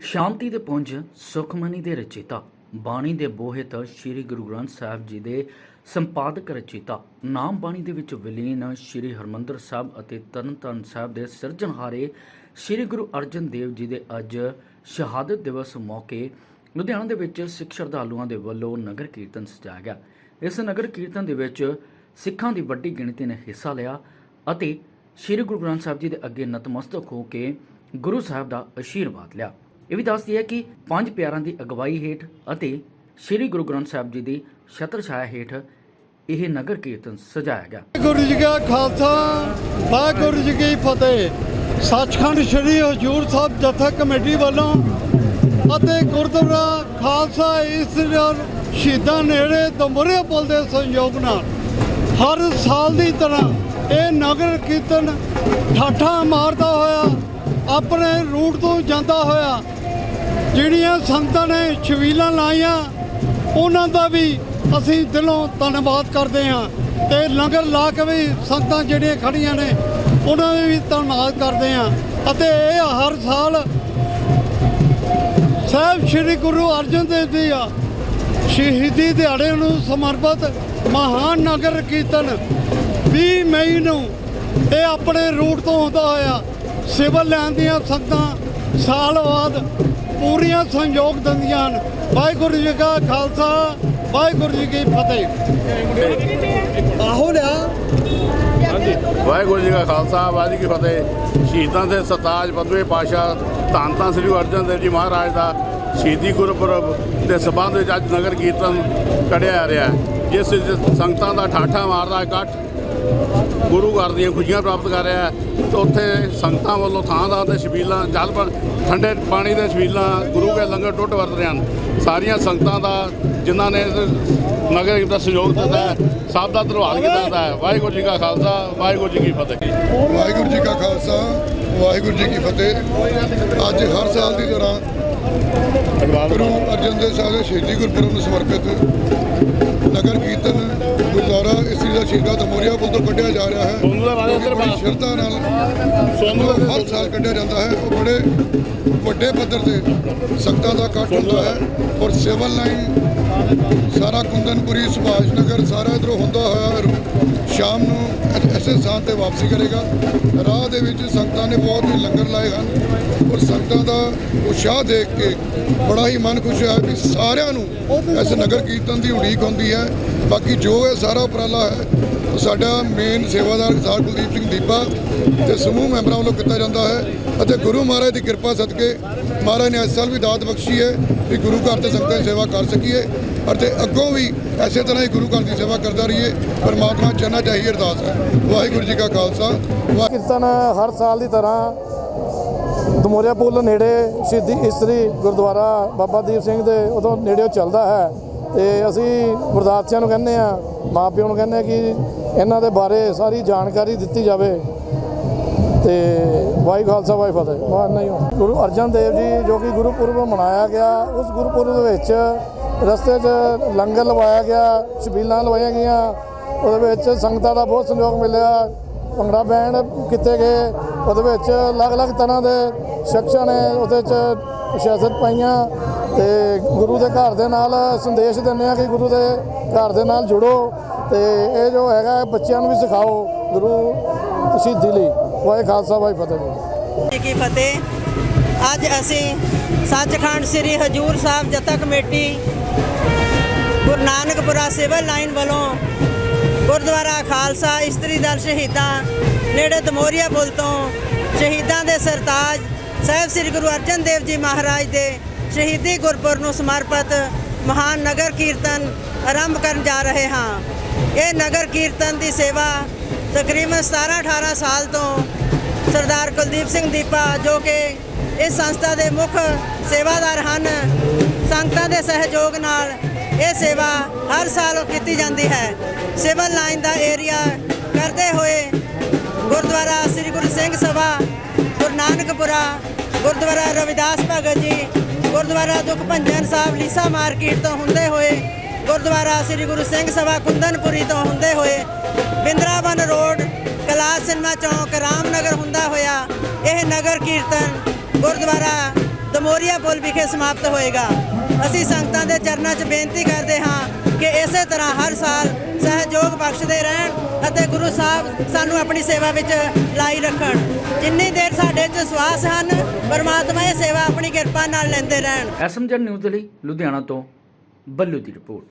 ਸ਼ਾਂਤੀ ਦੇ ਪੁੰਜ, ਸੁਖਮਨੀ ਦੇ ਰਚਿਤਾ, ਬਾਣੀ ਦੇ ਬੋਹਿਤ ਸ੍ਰੀ ਗੁਰੂ ਗ੍ਰੰਥ ਸਾਹਿਬ ਜੀ ਦੇ ਸੰਪਾਦਕ ਰਚਿਤਾ, ਨਾਮ ਬਾਣੀ ਦੇ ਵਿੱਚ ਵਿਲੀਨ ਸ੍ਰੀ ਹਰਮੰਦਰ ਸਾਹਿਬ ਅਤੇ ਤਰਨਤਾਰਨ ਸਾਹਿਬ ਦੇ ਸਿਰਜਣਹਾਰੇ ਸ੍ਰੀ ਗੁਰੂ ਅਰਜਨ ਦੇਵ ਜੀ ਦੇ ਅੱਜ ਸ਼ਹਾਦਤ ਦਿਵਸ ਮੌਕੇ ਲੁਧਿਆਣਾ ਦੇ ਵਿੱਚ ਸਿੱਖ ਸ਼ਰਧਾਲੂਆਂ ਦੇ ਵੱਲੋਂ ਨਗਰ ਕੀਰਤਨ ਸਜਾਇਆ ਗਿਆ। ਇਸ ਨਗਰ ਕੀਰਤਨ ਦੇ ਵਿੱਚ ਸਿੱਖਾਂ ਦੀ ਵੱਡੀ ਗਿਣਤੀ ਨੇ ਹਿੱਸਾ ਲਿਆ ਅਤੇ ਸ੍ਰੀ ਗੁਰੂ ਗ੍ਰੰਥ ਸਾਹਿਬ ਜੀ ਦੇ ਅੱਗੇ ਨਤਮਸਤਕ ਹੋ ਕੇ ਗੁਰੂ ਸਾਹਿਬ ਦਾ ਅਸ਼ੀਰਵਾਦ ਲਿਆ। ਇਹ ਵੀ ਦੱਸਦੀ ਹੈ ਕਿ ਪੰਜ ਪਿਆਰਾਂ ਦੀ ਅਗਵਾਈ ਹੇਠ ਅਤੇ ਸ੍ਰੀ ਗੁਰੂ ਗ੍ਰੰਥ ਸਾਹਿਬ ਜੀ ਦੀ ਛਤਰ ਛਾਇਆ ਹੇਠ ਇਹ ਨਗਰ ਕੀਰਤਨ ਸਜਾਇਆ ਗਿਆ। ਗੁਰੂ ਜੀ ਕਾ ਖਾਲਸਾ, ਵਾਹਿਗੁਰੂ ਜੀ ਕੀ ਫਤਿਹ। ਸੱਚਖੰਡ ਸ੍ਰੀ ਹਜੂਰ ਸਾਹਿਬ ਜਥਾ ਕਮੇਟੀ ਵੱਲੋਂ ਅਤੇ ਗੁਰਦੁਆਰਾ ਖਾਲਸਾ ਇਸ ਸ਼ਹੀਦਾਂ ਨੇੜੇ ਦਮੁਰਿਆ ਪੁਲ ਦੇ ਸੰਯੋਗ ਨਾਲ ਹਰ ਸਾਲ ਦੀ ਤਰ੍ਹਾਂ ਇਹ ਨਗਰ ਕੀਰਤਨ ਠਾਠਾ ਮਾਰਦਾ ਹੋਇਆ ਆਪਣੇ ਰੂਟ ਤੋਂ ਜਾਂਦਾ ਹੋਇਆ, ਜਿਹੜੀਆਂ ਸੰਤਾਂ ਨੇ ਛਬੀਲਾਂ ਲਾਈਆਂ, ਉਹਨਾਂ ਦਾ ਵੀ ਅਸੀਂ ਦਿਲੋਂ ਧੰਨਵਾਦ ਕਰਦੇ ਹਾਂ ਤੇ ਲੰਗਰ ਲਾ ਕੇ ਵੀ ਸੰਤਾਂ ਜਿਹੜੀਆਂ ਖੜੀਆਂ ਨੇ, ਉਹਨਾਂ ਦਾ ਵੀ ਧੰਨਵਾਦ ਕਰਦੇ ਹਾਂ। ਅਤੇ ਇਹ ਹਰ ਸਾਲ ਸਾਹਿਬ ਸ੍ਰੀ ਗੁਰੂ ਅਰਜਨ ਦੇਵ ਜੀ ਆ, ਸ਼ਹੀਦੀ ਦਿਹਾੜੇ ਨੂੰ ਸਮਰਪਿਤ ਮਹਾਨ ਨਗਰ ਕੀਰਤਨ 20 ਮਈ ਨੂੰ ਇਹ ਆਪਣੇ ਰੂਟ ਤੋਂ ਹੁੰਦਾ ਹੋਇਆ ਸਿਵਲ ਲੈਣ ਦੀਆਂ ਸੰਗਤਾਂ ਸਾਲ ਬਾਅਦ ਪੂਰੀਆਂ ਸੰਯੋਗ ਦਿੰਦੀਆਂ ਹਨ। ਵਾਹਿਗੁਰੂ ਜੀ ਕਾ ਖਾਲਸਾ, ਵਾਹਿਗੁਰੂ ਜੀ ਕੀ ਫਤਿਹ। ਆਹੋ ਲਿਆ। ਵਾਹਿਗੁਰੂ ਜੀ ਕਾ ਖਾਲਸਾ, ਵਾਹਿਗੁਰੂ ਜੀ ਕੀ ਫਤਿਹ। ਸ਼ਹੀਦਾਂ ਦੇ ਸਰਤਾਜ ਪੰਜਵੇਂ ਪਾਸ਼ਾ ਧੰਨ ਧੰਨ ਸ੍ਰੀ ਅਰਜਨ ਦੇਵ ਜੀ ਮਹਾਰਾਜ ਦਾ ਸ਼ਹੀਦੀ ਗੁਰਪੁਰਬ ਦੇ ਸਬੰਧ ਵਿੱਚ ਅੱਜ ਨਗਰ ਕੀਰਤਨ ਕੱਢਿਆ ਜਾ ਰਿਹਾ ਜਿਸ ਸੰਗਤਾਂ ਦਾ ਠਾਠਾ ਮਾਰਦਾ ਇਕੱਠ ਗੁਰੂ ਘਰ ਦੀਆਂ ਖੁਸ਼ੀਆਂ ਪ੍ਰਾਪਤ ਕਰ ਰਿਹਾ ਹੈ। ਤੇ ਉੱਥੇ ਸੰਗਤਾਂ ਵੱਲੋਂ ਥਾਂ ਥਾਂ ਤੇ ਛਬੀਲਾਂ, ਜਲ ਪਰ ਠੰਡੇ ਪਾਣੀ ਦੇ ਛਬੀਲਾਂ, ਗੁਰੂ ਕੇ ਲੰਗਰ ਟੁੱਟ ਵਰਤ ਰਹੇ ਹਨ। ਸਾਰੀਆਂ ਸੰਗਤਾਂ ਦਾ, ਜਿਨ੍ਹਾਂ ਨੇ ਨਗਰ ਦਾ ਸਹਿਯੋਗ ਦਿੱਤਾ ਸਭ ਦਾ ਧੰਨਵਾਦ ਕੀਤਾ ਹੈ। ਵਾਹਿਗੁਰੂ ਜੀ ਕਾ ਖਾਲਸਾ, ਵਾਹਿਗੁਰੂ ਜੀ ਕੀ ਫਤਿਹ। ਵਾਹਿਗੁਰੂ ਜੀ ਕਾ ਖਾਲਸਾ, ਵਾਹਿਗੁਰੂ ਜੀ ਕੀ ਫਤਿਹ। ਅੱਜ ਹਰ ਸਾਲ ਦੀ ਤਰ੍ਹਾਂ ਗੁਰੂ ਅਰਜਨ ਦੇਵ ਸਾਹਿਬ ਦੇ ਸ਼ਹੀਦੀ ਗੁਰਪੁਰਬ ਨੂੰ ਸਮਰਪਿਤ ਨਗਰ ਕੀਰਤਨ ਗੁਰਦੁਆਰਾ ਇਸਰੀ ਦਾ ਸ਼ਹੀਦਾਂ ਦਮੋਰੀਆ ਪੁਲ ਤੋਂ ਕੱਢਿਆ ਜਾ ਰਿਹਾ ਹੈ ਬੜੀ। ਸ਼ਰਧਾ ਨਾਲ ਸੋਨੂੰ ਦਾ ਹਰ ਸਾਲ ਕੱਢਿਆ ਜਾਂਦਾ ਹੈ ਉਹ ਬੜੇ ਵੱਡੇ ਪੱਧਰ ਤੇ ਸੰਗਤਾਂ ਦਾ ਇਕੱਠ ਹੁੰਦਾ ਹੈ ਔਰ ਸਿਵਲ ਲਾਈਨ ਸਾਰਾ ਕੁੰਦਨਪੁਰੀ ਸੁਭਾਸ਼ ਨਗਰ ਸਾਰਾ ਇਧਰੋਂ ਹੁੰਦਾ ਹੋਇਆ ਸ਼ਾਮ ਨੂੰ ਐ- ਐਸੇ ਤੇ ਵਾਪਸੀ ਕਰੇਗਾ। ਰਾਹ ਦੇ ਵਿੱਚ ਸੰਗਤਾਂ ਨੇ ਬਹੁਤ ਹੀ ਲੰਗਰ ਲਾਏ ਹਨ ਔਰ ਸੰਗਤਾਂ ਦਾ ਉਤਸ਼ਾਹ ਦੇਖ ਕੇ ਬੜਾ ਹੀ ਮਨ ਖੁਸ਼ ਹੋਇਆ ਵੀ ਸਾਰਿਆਂ ਨੂੰ ਇਸ ਨਗਰ ਕੀਰਤਨ ਦੀ ਉਡੀਕ ਹੁੰਦੀ ਹੈ। ਬਾਕੀ ਜੋ ਇਹ ਸਾਰਾ ਉਪਰਾਲਾ ਹੈ, ਉਹ ਸਾਡਾ ਮੇਨ ਸੇਵਾਦਾਰ ਸਾਰ ਕੁਲਦੀਪ ਸਿੰਘ ਦੀਪਾ ਤੇ ਸਮੂਹ ਮੈਂਬਰਾਂ ਵੱਲੋਂ ਕੀਤਾ ਜਾਂਦਾ ਹੈ ਅਤੇ ਗੁਰੂ ਮਹਾਰਾਜ ਦੀ ਕਿਰਪਾ ਸਦਕੇ ਮਹਾਰਾਜ ਨੇ ਇਸ ਸਾਲ ਵੀ ਦਾਤ ਬਖਸ਼ੀ ਹੈ ਵੀ ਗੁਰੂ ਘਰ ਤੇ ਸੰਗਤਾਂ ਦੀ ਸੇਵਾ ਕਰ ਸਕੀਏ। ਅਤੇ ਅੱਗੋਂ ਵੀ ਐਸੇ ਤਰ੍ਹਾਂ ਹੀ ਗੁਰੂ ਘਰ ਦੀ ਸੇਵਾ ਕਰਦਾ ਰਹੀਏ। ਪਰਮਾਤਮਾ ਚਰਨਾਂ ਚਾਹੀਏ ਅਰਦਾਸ ਹੈ। ਵਾਹਿਗੁਰੂ ਜੀ ਕਾ ਖਾਲਸਾ। ਵਾਹਿ ਕੀਰਤਨ ਹਰ ਸਾਲ ਦੀ ਤਰ੍ਹਾਂ ਦਮੋਰੀਆ ਪੁੱਲ ਨੇੜੇ ਸ਼ਹੀਦੀ ਇਸਤਰੀ ਗੁਰਦੁਆਰਾ ਬਾਬਾ ਦੀਪ ਸਿੰਘ ਦੇ ਉਦੋਂ ਨੇੜਿਓ ਚੱਲਦਾ ਹੈ। ਤੇ ਅਸੀਂ ਗੁਰਦਾਸੀਆਂ ਨੂੰ ਕਹਿੰਦੇ ਆ ਮਾਪਿਆਂ ਨੂੰ ਕਹਿੰਦੇ ਆ ਕਿ ਇਹਨਾਂ ਦੇ ਬਾਰੇ ਸਾਰੀ ਜਾਣਕਾਰੀ ਦਿੱਤੀ ਜਾਵੇ। ਤੇ ਵਾਹਿ ਖਾਲਸਾ, ਵਾਹਿ ਫਤਿਹ। ਵਾਹ ਨਹੀਂ ਗੁਰੂ ਅਰਜਨ ਦੇਵ ਜੀ ਜੋ ਕਿ ਗੁਰਪੁਰਬ ਮਨਾਇਆ ਗਿਆ, ਉਸ ਗੁਰਪੁਰਬ ਦੇ ਵਿੱਚ ਰਸਤੇ 'ਚ ਲੰਗਰ ਲਵਾਇਆ ਗਿਆ, ਛਬੀਲਾਂ ਲਵਾਈਆਂ ਗਈਆਂ। ਉਹਦੇ ਵਿੱਚ ਸੰਗਤਾਂ ਦਾ ਬਹੁਤ ਸੰਯੋਗ ਮਿਲਿਆ। ਭੰਗੜਾ ਬੈਂਡ ਕੀਤੇ ਗਏ। ਉਹਦੇ ਵਿੱਚ ਅਲੱਗ-ਅਲੱਗ ਤਰ੍ਹਾਂ ਦੇ ਸ਼ਖਸਾਂ ਨੇ ਉਹਦੇ 'ਚ ਸਿਆਸਤ ਪਾਈਆਂ। ਤੇ ਗੁਰੂ ਦੇ ਘਰ ਦੇ ਨਾਲ ਸੰਦੇਸ਼ ਦਿੰਦੇ ਆ ਕਿ ਗੁਰੂ ਦੇ ਘਰ ਦੇ ਨਾਲ ਜੁੜੋ। ਤੇ ਇਹ ਜੋ ਹੈਗਾ, ਬੱਚਿਆਂ ਨੂੰ ਵੀ ਸਿਖਾਓ ਗੁਰੂ ਸ਼ਹੀਦੀ ਲਈ। ਵਾਹਿ ਖਾਲਸਾ ਵਾਹਿ ਫਤਿਹ। ਜੀ ਕੀ ਫਤਿਹ। ਅੱਜ ਅਸੀਂ ਸੱਚਖੰਡ ਸ੍ਰੀ ਹਜੂਰ ਸਾਹਿਬ ਜਥਾ committee Guru Nanakpura civil line ਵੱਲੋਂ ਗੁਰਦੁਆਰਾ ਖਾਲਸਾ ਇਸਤਰੀ ਦਲ ਸ਼ਹੀਦਾਂ ਨੇੜੇ ਦਮੋਰੀਆ ਪੁਲ ਤੋਂ ਸ਼ਹੀਦਾਂ ਦੇ ਸਰਤਾਜ ਸਾਹਿਬ ਸ੍ਰੀ ਗੁਰੂ ਅਰਜਨ ਦੇਵ ਜੀ ਮਹਾਰਾਜ ਦੇ ਸ਼ਹੀਦੀ ਗੁਰਪੁਰ ਨੂੰ ਸਮਰਪਿਤ ਮਹਾਨ ਨਗਰ ਕੀਰਤਨ ਆਰੰਭ ਕਰਨ ਜਾ ਰਹੇ ਹਾਂ। ਇਹ ਨਗਰ ਕੀਰਤਨ ਦੀ ਸੇਵਾ ਤਕਰੀਬਨ 17 18 ਸਾਲ ਤੋਂ ਸਰਦਾਰ ਕੁਲਦੀਪ ਸਿੰਘ ਦੀਪਾ ਜੋ ਕਿ ਇਸ ਸੰਸਥਾ ਦੇ ਮੁੱਖ ਸੇਵਾਦਾਰ ਹਨ, ਸੰਗਤਾਂ ਦੇ ਸਹਿਯੋਗ ਨਾਲ ਇਹ ਸੇਵਾ ਹਰ ਸਾਲ ਕੀਤੀ ਜਾਂਦੀ ਹੈ। ਸਿਵਲ ਲਾਈਨ ਦਾ ਏਰੀਆ ਕਰਦੇ ਹੋਏ ਗੁਰਦੁਆਰਾ ਸ੍ਰੀ ਗੁਰੂ ਸਿੰਘ ਸਭਾ, ਗੁਰੂ ਨਾਨਕਪੁਰਾ, ਗੁਰਦੁਆਰਾ ਰਵਿਦਾਸ ਭਗਤ ਜੀ, ਗੁਰਦੁਆਰਾ ਦੁਖ ਭੰਜਨ ਸਾਹਿਬ, ਲੀਸਾ ਮਾਰਕੀਟ ਤੋਂ ਹੁੰਦੇ ਹੋਏ ਗੁਰਦੁਆਰਾ ਸ੍ਰੀ ਗੁਰੂ ਸਿੰਘ ਸਭਾ ਕੁੰਦਨਪੁਰੀ ਤੋਂ ਹੁੰਦੇ ਹੋਏ ਬਿੰਦਰਾਵਨ ਰੋਡ, ਕਲਾਸ ਸਿਨਮਾ ਚੌਂਕ, ਰਾਮਨਗਰ ਹੁੰਦਾ ਹੋਇਆ ਇਹ ਨਗਰ ਕੀਰਤਨ ਗੁਰਦੁਆਰਾ ਦਮੋਰੀਆ ਪੁਲ ਵਿਖੇ ਸਮਾਪਤ ਹੋਏਗਾ। ਅਸੀਂ ਸੰਗਤਾਂ ਦੇ ਚਰਨਾਂ 'ਚ ਬੇਨਤੀ ਕਰਦੇ ਹਾਂ ਕਿ ਇਸੇ ਤਰ੍ਹਾਂ ਹਰ ਸਾਲ ਸਹਿਯੋਗ ਬਖਸ਼ਦੇ ਰਹਿਣ ਅਤੇ ਗੁਰੂ ਸਾਹਿਬ ਸਾਨੂੰ ਆਪਣੀ ਸੇਵਾ ਵਿੱਚ ਲਾਈ ਰੱਖਣ। ਜਿੰਨੀ ਦੇਰ ਸਾਡੇ 'ਚ ਸਵਾਸ ਹਨ, ਪਰਮਾਤਮਾ ਇਹ ਸੇਵਾ ਆਪਣੀ ਕਿਰਪਾ ਨਾਲ ਲੈਂਦੇ ਰਹਿਣ। ਐਸਐਮਜਨ ਨਿਊਜ਼ ਲਈ ਲੁਧਿਆਣਾ ਤੋਂ ਬੱਲੂ ਦੀ ਰਿਪੋਰਟ।